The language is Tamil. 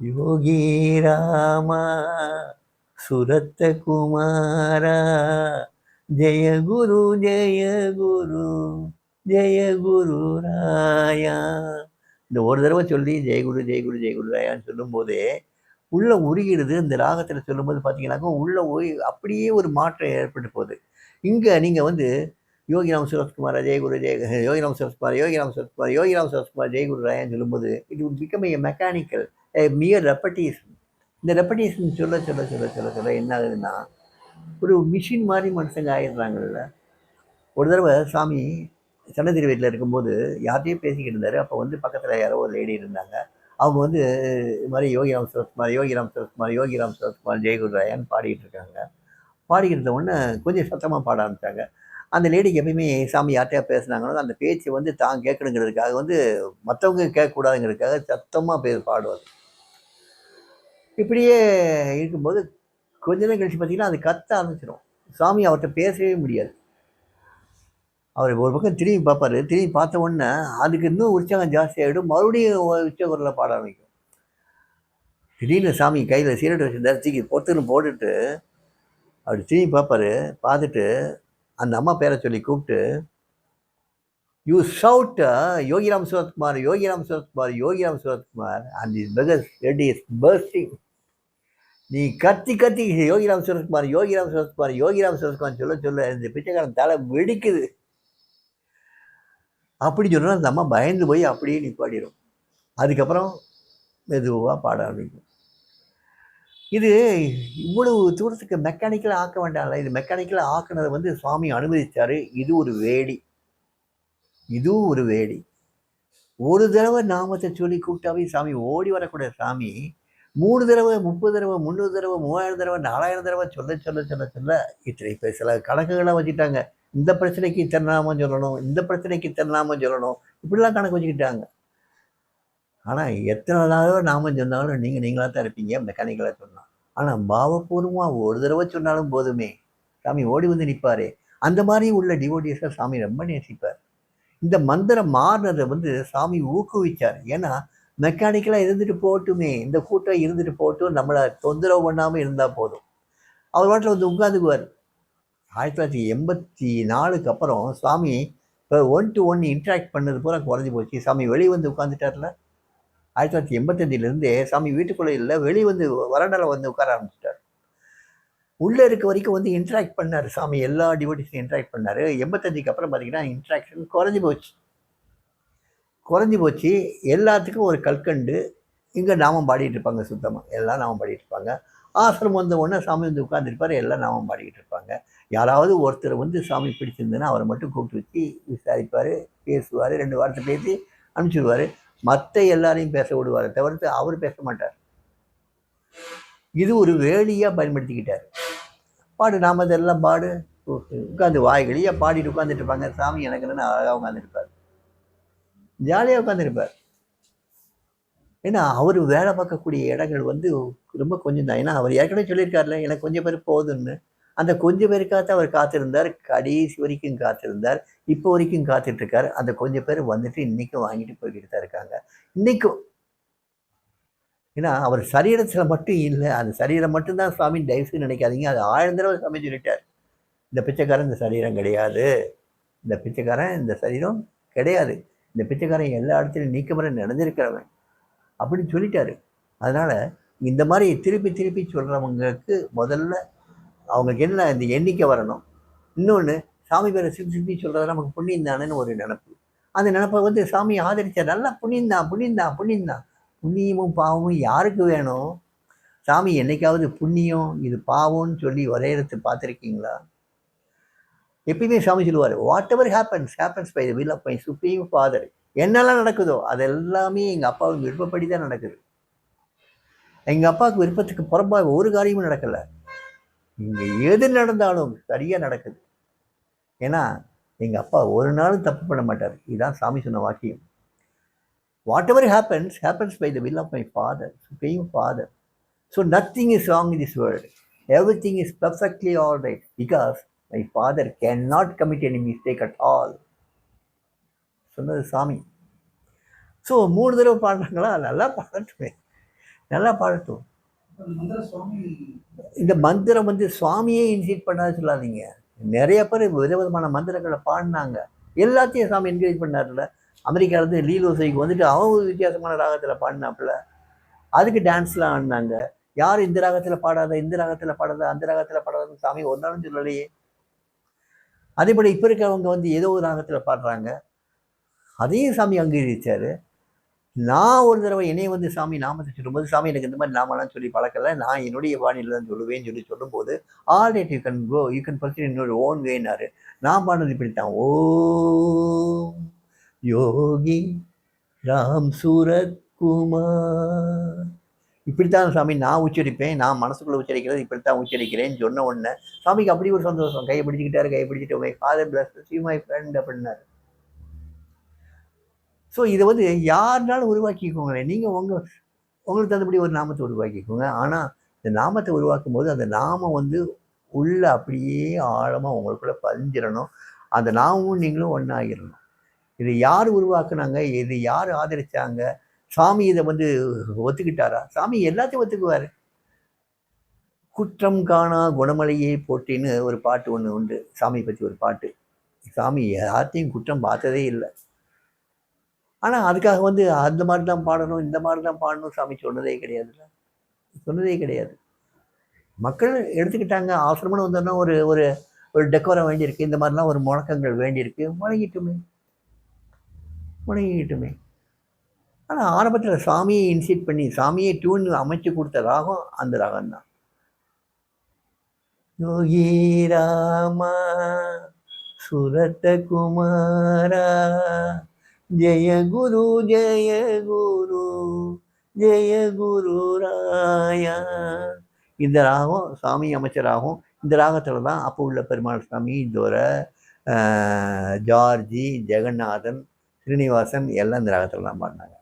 யோகி ராமா சுரத்த குமாரா ஜெய குரு ஜெய குரு ஜெய குரு ராயா. இந்த ஒரு தடவை சொல்லி ஜெயகுரு ஜெயகுரு ஜெயகுரு ராயான்னு சொல்லும்போதே உள்ளே உருகிடுது. இந்த ராகத்தில் சொல்லும்போது பார்த்தீங்கன்னாக்கா உள்ளே போய் அப்படியே ஒரு மாற்றம் ஏற்பட்டு போகுது. இங்கே நீங்கள் வந்து யோகிராம் சுரஸ்குமார் ஜெயகுரு ஜெய யோகிராம் சுரஸ்குமார் யோகிராம் சுரஸ்குமார் யோகிராம் சுரஸ்குமார் ஜெயகுரு ராயான்னு சொல்லும்போது இது பிகம் ஏ மெக்கானிக்கல் மியர் ரெப்படேஷன் இந்த ரெப்படேஷன் சொல்ல சொல்ல சொல்ல சொல்ல சொல்ல என்ன ஆகுதுன்னா ஒரு மிஷின் மாதிரி மனுஷங்க ஆயிடுறாங்கல்ல. ஒரு தடவை சாமி சன்னதிரி வீட்டில் இருக்கும்போது யார்கிட்டயும் பேசிக்கிட்டு இருந்தார். அப்போ வந்து பக்கத்தில் யாரோ ஒரு லேடி இருந்தாங்க. அவங்க வந்து இது மாதிரி யோகிராம் சுரத்குமார் யோகிராம் சுரத்குமார் யோகிராம் சுரத்குமார் ஜெயகுருராயன் பாடிக்கிட்டு இருக்காங்க. பாடிக்கிட்டு உடனே கொஞ்சம் சத்தமாக பாட ஆரம்பித்தாங்க அந்த லேடிக்கு எப்பயுமே சாமி யார்ட்டையா பேசுனாங்களோ அந்த பேச்சு வந்து தான் கேட்கணுங்கிறதுக்காக வந்து மற்றவங்க கேட்கக்கூடாதுங்கிறதுக்காக சத்தமாக பே பாடுவார். இப்படியே இருக்கும்போது கொஞ்ச நேரம் கழிச்சு பார்த்தீங்கன்னா அது கத்த ஆரம்பிச்சிடும் சாமி அவர்கிட்ட பேசவே முடியாது. அவர் ஒரு பக்கம் திரும்பி பார்ப்பார். திரும்பி பார்த்த உடனே அதுக்கு இன்னும் உற்சாகம் ஜாஸ்தி ஆகிடும் மறுபடியும் உச்சகுரில் பாட ஆரம்பிக்கும். திடீர்னு சாமி கையில் சீரட் வச்சு தரிசிக்கு பொத்துன்னு போட்டுட்டு அவர் திரும்பி பார்ப்பாரு. பார்த்துட்டு அந்த அம்மா பேரை சொல்லி கூப்பிட்டு you shout Yogiram Suratkumar Yogiram Suratkumar Yogiram Suratkumar and is because red is bursting நீ கத்தி கத்தி யோகிராம் சுரஸ்குமார் யோகிராம் சுரஸ்குமார் யோகிராம் சுரஸ்குமார் சொல்ல சொல்ல இந்த பிச்சைக்காரன் தலை வெடிக்குது. அப்படி சொன்னால் அந்த அம்மா பயந்து போய் அப்படியே நிப்பாடிடும் அதுக்கப்புறம் மெதுவாக பாட ஆரம்பிக்கும். இது இவ்வளவு தூரத்துக்கு மெக்கானிக்கலாக ஆக்க வேண்டாம்ல இது மெக்கானிக்கலாக ஆக்குனதை வந்து சுவாமி அனுமதித்தார் இது ஒரு வேடி. இதுவும் ஒரு வேடி. ஒரு தடவை நாமத்தை சொல்லி கூப்பிட்டாவே சாமி ஓடி வரக்கூடிய சாமி. மூணு தடவை முப்பது தடவை முந்நூறு தடவை மூவாயிரம் தடவை நாலாயிரம் தடவை சொல்ல சொல்ல சொல்ல சொல்ல இத்தனை இப்போ சில கணக்குகளாக வச்சுட்டாங்க இந்த பிரச்சனைக்கு இத்தனை நாமம் சொல்லணும் இந்த பிரச்சனைக்கு இத்தனை நாமம் சொல்லணும் இப்படிலாம் கணக்கு வச்சுக்கிட்டாங்க. ஆனால் எத்தனை தடவை நாமம் சொன்னாலும் நீங்கள் நீங்களாக தான் இருப்பீங்க மெக்கானிக்கலாக சொன்னால் ஆனால் பாவபூர்வமாக ஒரு தடவை சொன்னாலும் போதுமே. சாமி ஓடி வந்து நிற்பார். அந்த மாதிரி உள்ள டிவோடியஸை சாமி ரொம்ப நேசிப்பார். இந்த மந்திரம் மாறினதை வந்து சாமி ஊக்குவிச்சார். ஏன்னா மெக்கானிக்கலாக இருந்துட்டு போட்டுமே இந்த கூட்டம் இருந்துட்டு போட்டும் நம்மளை தொந்தரவு பண்ணாமல் இருந்தால் போதும். அவர் வாட்டில் வந்து உட்காந்துக்குவார். ஆயிரத்தி தொள்ளாயிரத்தி எண்பத்தி நாலுக்கு அப்புறம் சாமி இப்போ ஒன் டு ஒன் இன்ட்ராக்ட் பண்ணது பூரா குறைஞ்சி போச்சு. சாமி வெளியே வந்து உட்காந்துட்டார்ல ஆயிரத்தி தொள்ளாயிரத்தி எண்பத்தஞ்சிலேருந்தே சாமி வீட்டுக்குள்ளே இல்லை வெளியே வந்து வறண்டலை வந்து உட்கார ஆரம்பிச்சிட்டார். உள்ளே இருக்க வரைக்கும் வந்து இன்ட்ராக்ட் பண்ணார். சாமி எல்லா டிவோட்டிஸையும் இன்ட்ராக்ட் பண்ணார். எண்பத்தஞ்சுக்கு அப்புறம் பார்த்தீங்கன்னா இன்ட்ராக்ஷன் குறைஞ்சி போச்சு. குறைஞ்சி போச்சு. எல்லாத்துக்கும் ஒரு கல்கண்டு. இங்கே நாமம் பாடிட்டு இருப்பாங்க சுத்தமாக எல்லாம் நாமம் பாடிட்டு இருப்பாங்க. ஆசிரமம் வந்த உடனே சாமி வந்து உட்காந்துருப்பார் எல்லாம் நாமம் பாடிக்கிட்டு இருப்பாங்க. யாராவது ஒருத்தர் வந்து சாமி பிடிச்சிருந்ததுன்னா அவரை மட்டும் கூப்பிட்டு வச்சு விசாரிப்பார் பேசுவார் ரெண்டு வாரத்தை பேசி அனுப்பிச்சிடுவார். மற்ற எல்லாரையும் பேச விடுவார் தவிர்த்து அவர் பேச மாட்டார். இது ஒரு வேலியாக பயன்படுத்திக்கிட்டார். பாடு நாம இதெல்லாம் பாடு. உட்காந்து வாய்களியாக பாடிட்டு உட்காந்துட்டு இருப்பாங்க. சாமி எனக்குன்னு அழகாக உட்காந்துருப்பார் ஜாலியாக உட்காந்துருப்பார் ஏன்னா அவர் வேலை பார்க்கக்கூடிய இடங்கள் வந்து ரொம்ப கொஞ்சம் தான். ஏன்னா அவர் ஏற்கனவே சொல்லியிருக்காருல எனக்கு கொஞ்சம் பேர் போதும்னு. அந்த கொஞ்சம் பேருக்காக அவர் காத்திருந்தார். கடைசி வரைக்கும் காத்திருந்தார். இப்போ வரைக்கும் காத்துட்ருக்கார். அந்த கொஞ்சம் பேர் வந்துட்டு இன்றைக்கும் வாங்கிட்டு போய்கிட்டு தான் இருக்காங்க. இன்றைக்கும் ஏன்னா அவர் சரீரத்தில் மட்டும் இல்லை. அந்த சரீரம் மட்டும்தான் சுவாமி தயவுசெய்து நினைக்காதீங்க. அது ஆயிரம் தடவை சாமி சொல்லிட்டார். இந்த பிச்சைக்காரன் இந்த சரீரம் கிடையாது. இந்த பிச்சைக்காரன் இந்த சரீரம் கிடையாது. இந்த பிச்சைக்காரன் எல்லா இடத்துலையும் நீக்கமர நடந்திருக்கிறவன் அப்படின்னு சொல்லிட்டாரு. அதனால் இந்த மாதிரி திருப்பி திருப்பி சொல்கிறவங்களுக்கு முதல்ல அவங்களுக்கு என்ன இந்த எண்ணிக்கை வரணும். இன்னொன்று சாமி பேரை சிப்பி சிப்பி சொல்கிறது நமக்கு புண்ணியம் தானேன்னு ஒரு நினப்பு. அந்த நினப்பை வந்து சாமி ஆதரித்த நல்லா புண்ணியந்தான் புண்ணியந்தான் புண்ணியந்தான் புண்ணியமும் பாவமும் யாருக்கு வேணும்? சாமி என்னைக்காவது புண்ணியம் இது பாவம்னு சொல்லி ஒரே இடத்து பார்த்துருக்கீங்களா? எப்பயுமே சாமி சொல்லுவார் whatever happens happens by the will of my supreme father என்னெல்லாம் நடக்குதோ அது எல்லாமே எங்கள் அப்பாவுக்கு விருப்பப்படி தான் நடக்குது. எங்கள் அப்பாவுக்கு விருப்பத்துக்கு புறம்பாக ஒரு காரியமும் நடக்கலை. இங்கே எது நடந்தாலும் சரியாக நடக்குது. ஏன்னா எங்கள் அப்பா ஒரு நாளும் தப்பு பண்ண மாட்டார். இதுதான் சாமி சொன்ன வாக்கியம். Whatever happens happens by the will of my father supreme father so nothing is wrong in this world everything is perfectly all right because my father cannot commit any mistake at all சொன்னது சாமி. ஸோ மூணு தடவை பாடுறாங்களா? நல்லா பாடட்டுமே. நல்லா பாடட்டும். இந்த மந்திரம் வந்து சுவாமியே இனிஷியேட் பண்ணாத சொல்லாதீங்க. நிறைய பேர் விதவிதமான மந்திரங்களை பாடினாங்க. எல்லாத்தையும் சாமி என்கரேஜ் பண்ணார்ல அமெரிக்காவிலேருந்து லீலோசைக்கு வந்துட்டு அவங்க வித்தியாசமான ராகத்தில் பாடினாப்புல. அதுக்கு டான்ஸ்லாம் ஆடினாங்க. யார் இந்த ராகத்தில் பாடாத இந்த ராகத்தில் பாடாத அந்த ராகத்தில் பாடாதன்னு சாமி ஒரு நாளும் சொல்லலையே. அதேபோல் இப்போ இருக்கவங்க வந்து ஏதோ ஒரு ராகத்தில் பாடுறாங்க. அதையும் சாமி அங்கீகரித்தார் நான் ஒரு தடவை என்னைய வந்து சாமி நாமத்தை சொல்லும்போது சாமி எனக்கு இந்த மாதிரி நாமெல்லாம் சொல்லி பழக்கல. நான் என்னுடைய வாணியில் தான் சொல்லுவேன்னு சொல்லி சொல்லும்போது all that you can go you can person இன்னொரு ஓன் வேனாரு நான் பாடுறது இப்படித்தான். ஓ யோகி ராம் சூரத் குமார் இப்படித்தான் சாமி நான் உச்சரிப்பேன் நான் மனசுக்குள்ள உச்சரிக்கிறது இப்படித்தான் உச்சரிக்கிறேன்னு சொன்ன உடனே சாமிக்கு அப்படி ஒரு சந்தோஷம். கையை பிடிச்சிக்கிட்டாரு கையை பிடிச்சிட்டு my father bless see my friend அப்படின்னாரு. ஸோ இதை வந்து யாருனாலும் உருவாக்கிக்கோங்களேன். நீங்கள் உங்கள் உங்களுக்கு தகுந்தபடி ஒரு நாமத்தை உருவாக்கிக்கோங்க. ஆனால் இந்த நாமத்தை உருவாக்கும் போது அந்த நாமம் வந்து உள்ளே அப்படியே ஆழமாக உங்களுக்குள்ள பதிஞ்சிடணும். அந்த நாமும் நீங்களும் ஒன்றாகிடணும் இது யார் உருவாக்குனாங்க? இது யார் ஆதரித்தாங்க சாமி இதை வந்து ஒத்துக்கிட்டாரா? சாமி எல்லாத்தையும் ஒத்துக்குவார். குற்றம் காணா குணமலையே போட்டின்னு ஒரு பாட்டு ஒன்று உண்டு. சாமியை பற்றி ஒரு பாட்டு. சாமி யார்த்தையும் குற்றம் பார்த்ததே இல்லை. ஆனால் அதுக்காக வந்து அந்த மாதிரி தான் பாடணும் இந்த மாதிரி தான் பாடணும் சாமி சொன்னதே கிடையாதுல்ல சொன்னதே கிடையாது. மக்கள் எடுத்துக்கிட்டாங்க. ஆசிரமணம் வந்தோன்னா ஒரு ஒரு ஒரு டெக்கோரம் வேண்டியிருக்கு. இந்த மாதிரிலாம் ஒரு முழக்கங்கள் வேண்டியிருக்கு. முழங்கிட்டுமே. முழங்கிட்டுமே. ஆனால் ஆரம்பத்தில் சாமியை இன்சிட் பண்ணி சாமியை டியூன் அமைச்சு கொடுத்த ராகம் அந்த ராகம் தான் யோகி ராமா சுரத்த குமாரா ஜெய குரு ஜெய குரு ஜெய குரு ராயா. இந்த ராகம் சாமி அமைச்ச ராகம் இந்த ராகத்தில் தான் அப்போ உள்ள பெருமாள் சாமி துரை ஜார்ஜி ஜெகநாதன் ஸ்ரீனிவாசன் எல்லாம் இந்த ராகத்தில் தான் பாடினாங்க.